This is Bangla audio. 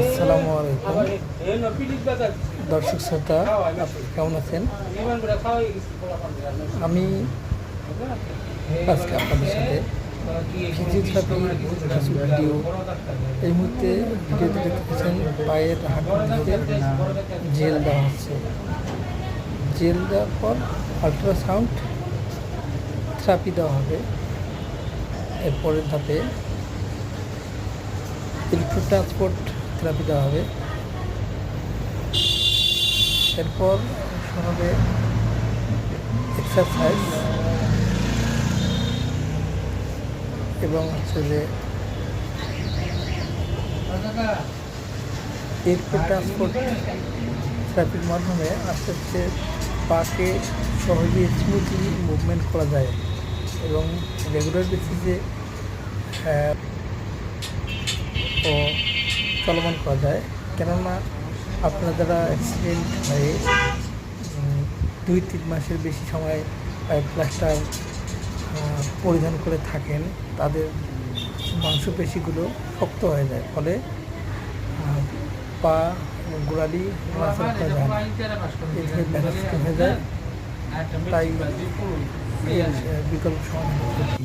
আসসালামু আলাইকুম। দর্শক শ্রোতা কেমন আছেন? আমি আজকে আপনাদের সাথে ফিজিওথেরাপির কিছু ভিডিও। এই মুহূর্তে ভিডিওতে দেখতেছেন পায়ের দিকে জেল দেওয়া হচ্ছে। জেল দেওয়ার পর আলট্রাসাউন্ড থেরাপি দেওয়া হবে। এরপরের ধাপে ইলেকট্রো ট্রান্সপোর্ট থেরাপি দেওয়া হবে। এরপর হবে এক্সারসাইজ এবং হচ্ছে যে ইলেকট্রো ট্রান্সপোর্ট থেরাপির মাধ্যমে আস্তে আস্তে পাকে সহজে স্মুথলি মুভমেন্ট করা যায় এবং রেগুলার বেসিসে ও চলমান করা যায়। কেননা আপনার যারা অ্যাক্সিডেন্ট হয়ে দুই তিন মাসের বেশি সময় প্লাস্টার পরিধান করে থাকেন, তাদের মাংসপেশিগুলো শক্ত হয়ে যায়। ফলে পা গোড়ালি যায় হয়ে যায়। তাই বিকল্প হচ্ছে